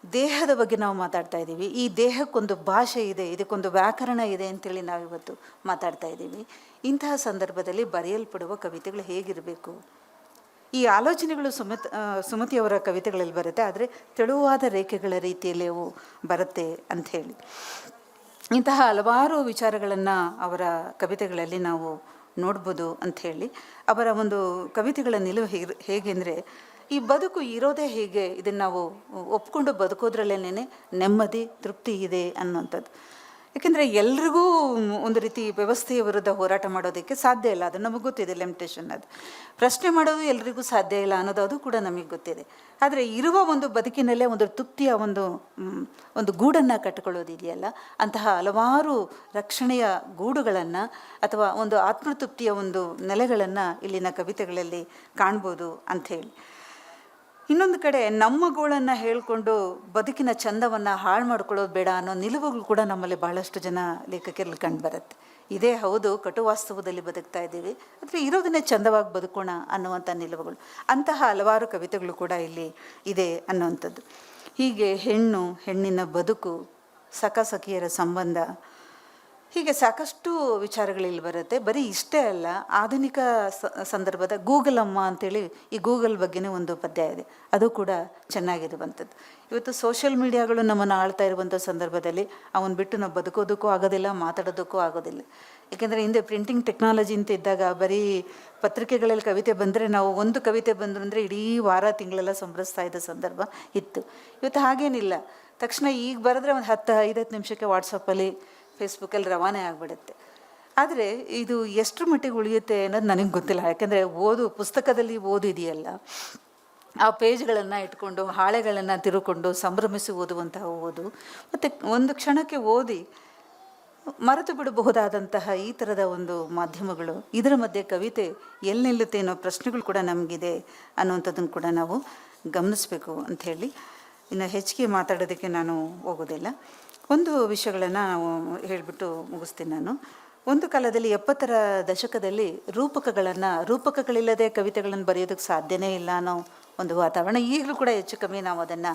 ದೇಹದ ಬಗ್ಗೆ ನಾವು ಮಾತಾಡ್ತಾ ಇದ್ದೀವಿ. ಈ ದೇಹಕ್ಕೊಂದು ಭಾಷೆ ಇದೆ, ಇದಕ್ಕೊಂದು ವ್ಯಾಕರಣ ಇದೆ ಅಂತೇಳಿ ನಾವಿವತ್ತು ಮಾತಾಡ್ತಾ ಇದ್ದೀವಿ. ಇಂತಹ ಸಂದರ್ಭದಲ್ಲಿ ಬರೆಯಲ್ಪಡುವ ಕವಿತೆಗಳು ಹೇಗಿರಬೇಕು? ಈ ಆಲೋಚನೆಗಳು ಸುಮತ್ ಸುಮತಿಯವರ ಕವಿತೆಗಳಲ್ಲಿ ಬರುತ್ತೆ, ಆದರೆ ತೆಳುವಾದ ರೇಖೆಗಳ ರೀತಿಯಲ್ಲಿ ಅವು ಬರುತ್ತೆ ಅಂಥೇಳಿ ಇಂತಹ ಹಲವಾರು ವಿಚಾರಗಳನ್ನು ಅವರ ಕವಿತೆಗಳಲ್ಲಿ ನಾವು ನೋಡ್ಬೋದು ಅಂಥೇಳಿ ಅವರ ಒಂದು ಕವಿತೆಗಳ ನಿಲುವು ಹೇಗೆ, ಹೇಗೆಂದರೆ, ಈ ಬದುಕು ಇರೋದೇ ಹೇಗೆ, ಇದನ್ನು ನಾವು ಒಪ್ಕೊಂಡು ಬದುಕೋದ್ರಲ್ಲೇನೆ ನೆಮ್ಮದಿ, ತೃಪ್ತಿ ಇದೆ ಅನ್ನುವಂಥದ್ದು. ಯಾಕೆಂದರೆ ಎಲ್ರಿಗೂ ಒಂದು ರೀತಿ ವ್ಯವಸ್ಥೆಯ ವಿರುದ್ಧ ಹೋರಾಟ ಮಾಡೋದಕ್ಕೆ ಸಾಧ್ಯ ಇಲ್ಲ. ಅದು ನಮಗೆ ಗೊತ್ತಿದೆ ಲಿಮಿಟೇಷನ್ ಅದು. ಪ್ರಶ್ನೆ ಮಾಡೋದು ಎಲ್ರಿಗೂ ಸಾಧ್ಯ ಇಲ್ಲ ಅನ್ನೋದು ಅದು ಕೂಡ ನಮಗೆ ಗೊತ್ತಿದೆ. ಆದರೆ ಇರುವ ಒಂದು ಬದುಕಿನಲ್ಲೇ ಒಂದು ತೃಪ್ತಿಯ ಒಂದು ಒಂದು ಗೂಡನ್ನು ಕಟ್ಟಿಕೊಳ್ಳೋದಿದೆಯಲ್ಲ ಅಂತಹ ಹಲವಾರು ರಕ್ಷಣೆಯ ಗೂಡುಗಳನ್ನು ಅಥವಾ ಒಂದು ಆತ್ಮತೃಪ್ತಿಯ ಒಂದು ನೆಲೆಗಳನ್ನು ಇಲ್ಲಿನ ಕವಿತೆಗಳಲ್ಲಿ ಕಾಣ್ಬೋದು ಅಂಥೇಳಿ ಇನ್ನೊಂದು ಕಡೆ ನಮ್ಮ ಗೋಳನ್ನು ಹೇಳಿಕೊಂಡು ಬದುಕಿನ ಚಂದವನ್ನು ಹಾಳು ಮಾಡ್ಕೊಳ್ಳೋದು ಬೇಡ ಅನ್ನೋ ನಿಲುವುಗಳು ಕೂಡ ನಮ್ಮಲ್ಲಿ ಬಹಳಷ್ಟು ಜನ ಲೇಖಕರಲ್ಲಿ ಕಂಡುಬರುತ್ತೆ ಇದೇ ಹೌದು ಕಟುವಾಸ್ತವದಲ್ಲಿ ಬದುಕ್ತಾ ಇದ್ದೀವಿ. ಆದರೆ ಇರೋದನ್ನೇ ಚಂದವಾಗಿ ಬದುಕೋಣ ಅನ್ನುವಂಥ ನಿಲುವುಗಳು. ಅಂತಹ ಹಲವಾರು ಕವಿತೆಗಳು ಕೂಡ ಇಲ್ಲಿ ಇದೆ ಅನ್ನುವಂಥದ್ದು. ಹೀಗೆ ಹೆಣ್ಣು, ಹೆಣ್ಣಿನ ಬದುಕು ಸಖ ಸಖಿಯರ ಸಂಬಂಧ ಹೀಗೆ ಸಾಕಷ್ಟು ವಿಚಾರಗಳಿಲ್ಲಿ ಬರುತ್ತೆ. ಬರೀ ಇಷ್ಟೇ ಅಲ್ಲ, ಆಧುನಿಕ ಸಂದರ್ಭದ ಗೂಗಲ್ ಅಮ್ಮ ಅಂತೇಳಿ ಈ ಗೂಗಲ್ ಬಗ್ಗೆನೇ ಒಂದು ಪದ್ಯ ಇದೆ. ಅದು ಕೂಡ ಚೆನ್ನಾಗಿರುವಂಥದ್ದು ಇವತ್ತು ಸೋಷಿಯಲ್ ಮೀಡಿಯಾಗಳು ನಮ್ಮನ್ನು ಆಳ್ತಾ ಇರುವಂಥ ಸಂದರ್ಭದಲ್ಲಿ ಅವನು ಬಿಟ್ಟು ನಾವು ಬದುಕೋದಕ್ಕೂ ಆಗೋದಿಲ್ಲ, ಮಾತಾಡೋದಕ್ಕೂ ಆಗೋದಿಲ್ಲ. ಏಕೆಂದರೆ ಹಿಂದೆ ಪ್ರಿಂಟಿಂಗ್ ಟೆಕ್ನಾಲಜಿ ಅಂತ ಇದ್ದಾಗ ಬರೀ ಪತ್ರಿಕೆಗಳಲ್ಲಿ ಕವಿತೆ ಬಂದರೆ ನಾವು ಒಂದು ಕವಿತೆ ಬಂದರು ಅಂದರೆ ಇಡೀ ವಾರ ತಿಂಗಳೆಲ್ಲ ಸಂಭ್ರಸ್ತಾ ಇದ್ದ ಸಂದರ್ಭ ಇತ್ತು. ಇವತ್ತು ಹಾಗೇನಿಲ್ಲ. ತಕ್ಷಣ ಈಗ ಬರೆದ್ರೆ ಒಂದು ಹತ್ತು ಐದತ್ತು ನಿಮಿಷಕ್ಕೆ ವಾಟ್ಸಪ್ಪಲ್ಲಿ ಫೇಸ್ಬುಕ್ಕಲ್ಲಿ ರವಾನೆ ಆಗಿಬಿಡುತ್ತೆ. ಆದರೆ ಇದು ಎಷ್ಟರ ಮಟ್ಟಿಗೆ ಉಳಿಯುತ್ತೆ ಅನ್ನೋದು ನನಗೆ ಗೊತ್ತಿಲ್ಲ. ಯಾಕೆಂದರೆ ಓದು, ಪುಸ್ತಕದಲ್ಲಿ ಓದಿದೆಯಲ್ಲ. ಆ ಪೇಜ್ಗಳನ್ನು ಇಟ್ಕೊಂಡು, ಹಾಳೆಗಳನ್ನು ತಿರುಕೊಂಡು, ಸಂಭ್ರಮಿಸಿ ಓದುವಂತಹ ಓದು. ಮತ್ತು ಒಂದು ಕ್ಷಣಕ್ಕೆ ಓದಿ ಮರೆತು ಬಿಡಬಹುದಾದಂತಹ ಈ ಥರದ ಒಂದು ಮಾಧ್ಯಮಗಳು, ಇದರ ಮಧ್ಯೆ ಕವಿತೆ ಎಲ್ಲಿ ನಿಲ್ಲುತ್ತೆ ಅನ್ನೋ ಪ್ರಶ್ನೆಗಳು ಕೂಡ ನಮಗಿದೆ ಅನ್ನುವಂಥದ್ದನ್ನು ಕೂಡ ನಾವು ಗಮನಿಸಬೇಕು ಅಂಥೇಳಿ. ಇನ್ನು ಹೆಚ್ಚಿಗೆ ಮಾತಾಡೋದಕ್ಕೆ ನಾನು ಹೋಗೋದಿಲ್ಲ. ಒಂದು ವಿಷಯಗಳನ್ನು ನಾವು ಹೇಳಿಬಿಟ್ಟು ಮುಗಿಸ್ತೀನಿ ನಾನು. ಒಂದು ಕಾಲದಲ್ಲಿ ಎಪ್ಪತ್ತರ ದಶಕದಲ್ಲಿ ರೂಪಕಗಳನ್ನು, ರೂಪಕಗಳಿಲ್ಲದೆ ಕವಿತೆಗಳನ್ನು ಬರೆಯೋದಕ್ಕೆ ಸಾಧ್ಯನೇ ಇಲ್ಲ ಅನ್ನೋ ಒಂದು ವಾತಾವರಣ ಈಗಲೂ ಕೂಡ ಹೆಚ್ಚು ಕಮ್ಮಿ ನಾವು ಅದನ್ನು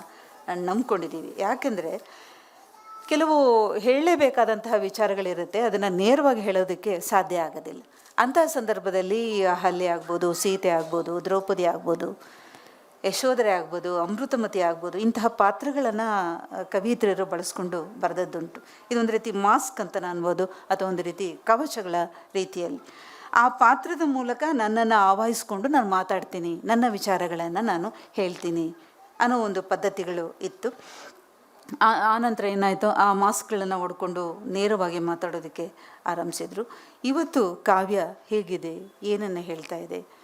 ನಂಬ್ಕೊಂಡಿದ್ದೀವಿ. ಯಾಕೆಂದರೆ ಕೆಲವು ಹೇಳಲೇಬೇಕಾದಂತಹ ವಿಚಾರಗಳಿರುತ್ತೆ, ಅದನ್ನು ನೇರವಾಗಿ ಹೇಳೋದಕ್ಕೆ ಸಾಧ್ಯ ಆಗೋದಿಲ್ಲ. ಅಂತಹ ಸಂದರ್ಭದಲ್ಲಿ ಅಹಲ್ಯೆ ಆಗ್ಬೋದು, ಸೀತೆ ಆಗ್ಬೋದು, ದ್ರೌಪದಿ ಆಗ್ಬೋದು ಯಶೋಧರೆ ಆಗ್ಬೋದು, ಅಮೃತಮತಿ ಆಗ್ಬೋದು, ಇಂತಹ ಪಾತ್ರಗಳನ್ನು ಕವಿಯತ್ರಿಯರು ಬಳಸ್ಕೊಂಡು ಬರೆದದ್ದುಂಟು. ಇದೊಂದು ರೀತಿ ಮಾಸ್ಕ್ ಅಂತ ಅನ್ಬೋದು, ಅಥವಾ ಒಂದು ರೀತಿ ಕವಚಗಳ ರೀತಿಯಲ್ಲಿ. ಆ ಪಾತ್ರದ ಮೂಲಕ ನನ್ನನ್ನು ಆವಾಹಿಸ್ಕೊಂಡು ನಾನು ಮಾತಾಡ್ತೀನಿ, ನನ್ನ ವಿಚಾರಗಳನ್ನು ನಾನು ಹೇಳ್ತೀನಿ ಅನ್ನೋ ಒಂದು ಪದ್ಧತಿಗಳು ಇತ್ತು. ಆ ಆನಂತರ ಏನಾಯಿತು? ಆ ಮಾಸ್ಕ್ಗಳನ್ನು ಹೊಡ್ಕೊಂಡು ನೇರವಾಗಿ ಮಾತಾಡೋದಕ್ಕೆ ಆರಂಭಿಸಿದರು. ಇವತ್ತು ಕಾವ್ಯ ಹೇಗಿದೆ? ಏನನ್ನು ಹೇಳ್ತಾ ಇದೆ?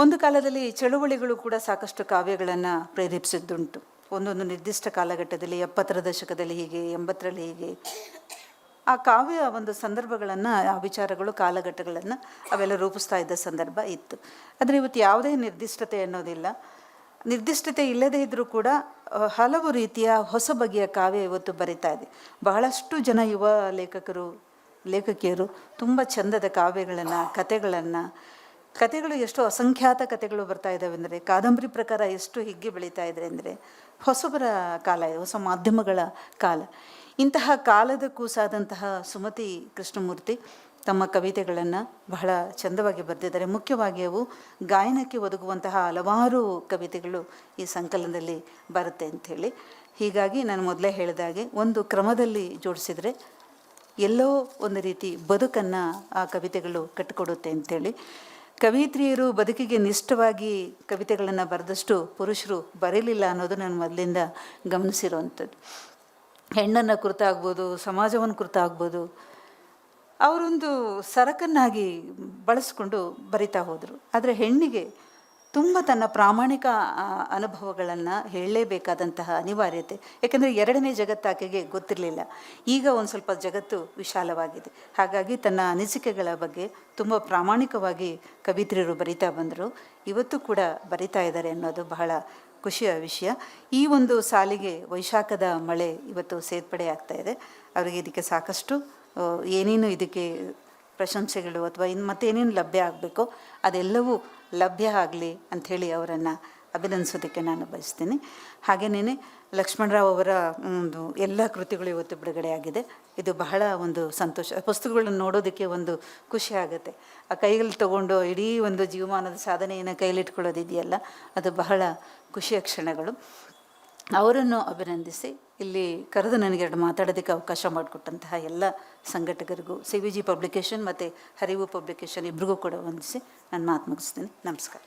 ಒಂದು ಕಾಲದಲ್ಲಿ ಚಳುವಳಿಗಳು ಕೂಡ ಸಾಕಷ್ಟು ಕಾವ್ಯಗಳನ್ನು ಪ್ರೇರೇಪಿಸಿದ್ದುಂಟು. ಒಂದೊಂದು ನಿರ್ದಿಷ್ಟ ಕಾಲಘಟ್ಟದಲ್ಲಿ, ಎಪ್ಪತ್ತರ ದಶಕದಲ್ಲಿ ಹೀಗೆ, ಎಂಬತ್ತರಲ್ಲಿ ಹೀಗೆ. ಆ ಕಾವ್ಯ ಒಂದು ಸಂದರ್ಭಗಳನ್ನು, ಆ ವಿಚಾರಗಳು, ಕಾಲಘಟ್ಟಗಳನ್ನು ಅವೆಲ್ಲ ರೂಪಿಸ್ತಾ ಇದ್ದ ಸಂದರ್ಭ ಇತ್ತು. ಆದರೆ ಇವತ್ತು ಯಾವುದೇ ನಿರ್ದಿಷ್ಟತೆ ಅನ್ನೋದಿಲ್ಲ. ನಿರ್ದಿಷ್ಟತೆ ಇಲ್ಲದೇ ಇದ್ದರೂ ಕೂಡ ಹಲವು ರೀತಿಯ ಹೊಸ ಬಗೆಯ ಕಾವ್ಯ ಇವತ್ತು ಬರಿತಾ ಇದೆ. ಬಹಳಷ್ಟು ಜನ ಯುವ ಲೇಖಕರು, ಲೇಖಕಿಯರು ತುಂಬ ಚಂದದ ಕಾವ್ಯಗಳನ್ನು ಕತೆಗಳನ್ನು ಕತೆಗಳು ಎಷ್ಟು ಅಸಂಖ್ಯಾತ ಕತೆಗಳು ಬರ್ತಾ ಇದ್ದಾವೆ ಅಂದರೆ, ಕಾದಂಬರಿ ಪ್ರಕಾರ ಎಷ್ಟು ಹಿಗ್ಗಿ ಬೆಳೀತಾ ಇದೆ ಅಂದರೆ, ಹೊಸಬರ ಕಾಲ, ಹೊಸ ಮಾಧ್ಯಮಗಳ ಕಾಲ. ಇಂತಹ ಕಾಲದ ಕೂಸಾದಂತಹ ಸುಮತಿ ಕೃಷ್ಣಮೂರ್ತಿ ತಮ್ಮ ಕವಿತೆಗಳನ್ನು ಬಹಳ ಚಂದವಾಗಿ ಬರೆದಿದ್ದಾರೆ. ಮುಖ್ಯವಾಗಿ ಅವು ಗಾಯನಕ್ಕೆ ಒದಗುವಂತಹ ಹಲವಾರು ಕವಿತೆಗಳು ಈ ಸಂಕಲನದಲ್ಲಿ ಬರುತ್ತೆ ಅಂಥೇಳಿ ಹೀಗಾಗಿ ನಾನು ಮೊದಲೇ ಹೇಳಿದಾಗೆ ಒಂದು ಕ್ರಮದಲ್ಲಿ ಜೋಡಿಸಿದರೆ, ಎಲ್ಲೋ ಒಂದು ರೀತಿ ಬದುಕನ್ನು ಆ ಕವಿತೆಗಳು ಕಟ್ಟಿಕೊಡುತ್ತೆ ಅಂಥೇಳಿ ಕವಿಯತ್ರಿಯರು ಬದುಕಿಗೆ ನಿಷ್ಠವಾಗಿ ಕವಿತೆಗಳನ್ನು ಬರೆದಷ್ಟು ಪುರುಷರು ಬರೀಲಿಲ್ಲ ಅನ್ನೋದು ನಾನು ಮೊದಲಿಂದ ಗಮನಿಸಿರುವಂಥದ್ದು. ಹೆಣ್ಣನ್ನು ಕುರಿತಾಗ್ಬೋದು, ಸಮಾಜವನ್ನು ಕುರಿತಾಗ್ಬೋದು, ಅವರೊಂದು ಸರಕನ್ನಾಗಿ ಬಳಸ್ಕೊಂಡು ಬರಿತಾ ಹೋದರು. ಆದರೆ ಹೆಣ್ಣಿಗೆ ತುಂಬ ತನ್ನ ಪ್ರಾಮಾಣಿಕ ಅನುಭವಗಳನ್ನು ಹೇಳಲೇಬೇಕಾದಂತಹ ಅನಿವಾರ್ಯತೆ. ಯಾಕೆಂದರೆ ಎರಡನೇ ಜಗತ್ತು ಆಕೆಗೆ ಗೊತ್ತಿರಲಿಲ್ಲ. ಈಗ ಒಂದು ಸ್ವಲ್ಪ ಜಗತ್ತು ವಿಶಾಲವಾಗಿದೆ. ಹಾಗಾಗಿ ತನ್ನ ಅನಿಸಿಕೆಗಳ ಬಗ್ಗೆ ತುಂಬ ಪ್ರಾಮಾಣಿಕವಾಗಿ ಕವಿತ್ರಿಯರು ಬರಿತಾ ಬಂದರು. ಇವತ್ತು ಕೂಡ ಬರಿತಾ ಇದ್ದಾರೆ ಅನ್ನೋದು ಬಹಳ ಖುಷಿಯ ವಿಷಯ. ಈ ಒಂದು ಸಾಲಿಗೆ ವೈಶಾಖದ ಮಳೆ ಇವತ್ತು ಸೇರ್ಪಡೆ ಆಗ್ತಾ ಇದೆ. ಅವರಿಗೆ ಇದಕ್ಕೆ ಸಾಕಷ್ಟು ಏನೇನು ಇದಕ್ಕೆ ಪ್ರಶಂಸೆಗಳು ಅಥವಾ ಇನ್ನು ಮತ್ತೇನೇನು ಲಭ್ಯ ಆಗಬೇಕೋ ಅದೆಲ್ಲವೂ ಲಭ್ಯ ಆಗಲಿ ಅಂಥೇಳಿ ಅವರನ್ನು ಅಭಿನಂದಿಸೋದಕ್ಕೆ ನಾನು ಬಯಸ್ತೀನಿ. ಹಾಗೇನೇ ಲಕ್ಷ್ಮಣರಾವ್ ಅವರ, ಒಂದು ಎಲ್ಲ ಕೃತಿಗಳು ಇವತ್ತು ಬಿಡುಗಡೆಯಾಗಿದೆ ಇದು ಬಹಳ ಒಂದು ಸಂತೋಷ ಪುಸ್ತಕಗಳನ್ನು ನೋಡೋದಕ್ಕೆ ಒಂದು ಖುಷಿ ಆಗುತ್ತೆ. ಆ ಕೈಯಲ್ಲಿ ತಗೊಂಡು ಇಡೀ ಒಂದು ಜೀವಮಾನದ ಸಾಧನೆಯನ್ನು ಕೈಲಿಟ್ಕೊಳ್ಳೋದಿದೆಯಲ್ಲ ಅದು ಬಹಳ ಖುಷಿಯ ಕ್ಷಣಗಳು. ಅವರನ್ನು ಅಭಿನಂದಿಸಿ ಇಲ್ಲಿ ಕರೆದು ನನಗೆ ಎರಡು ಮಾತಾಡೋದಕ್ಕೆ ಅವಕಾಶ ಮಾಡಿಕೊಟ್ಟಂತಹ ಎಲ್ಲ ಸಂಘಟಕರಿಗೂ ಸಿ ವಿ ಜಿ ಪಬ್ಲಿಕೇಶನ್ ಮತ್ತು ಹರಿವು ಪಬ್ಲಿಕೇಶನ್ ಇಬ್ಬರಿಗೂ ಕೂಡ ವಂದಿಸಿ ನಾನು ಮಾತು ಮುಗಿಸ್ತೀನಿ. ನಮಸ್ಕಾರ.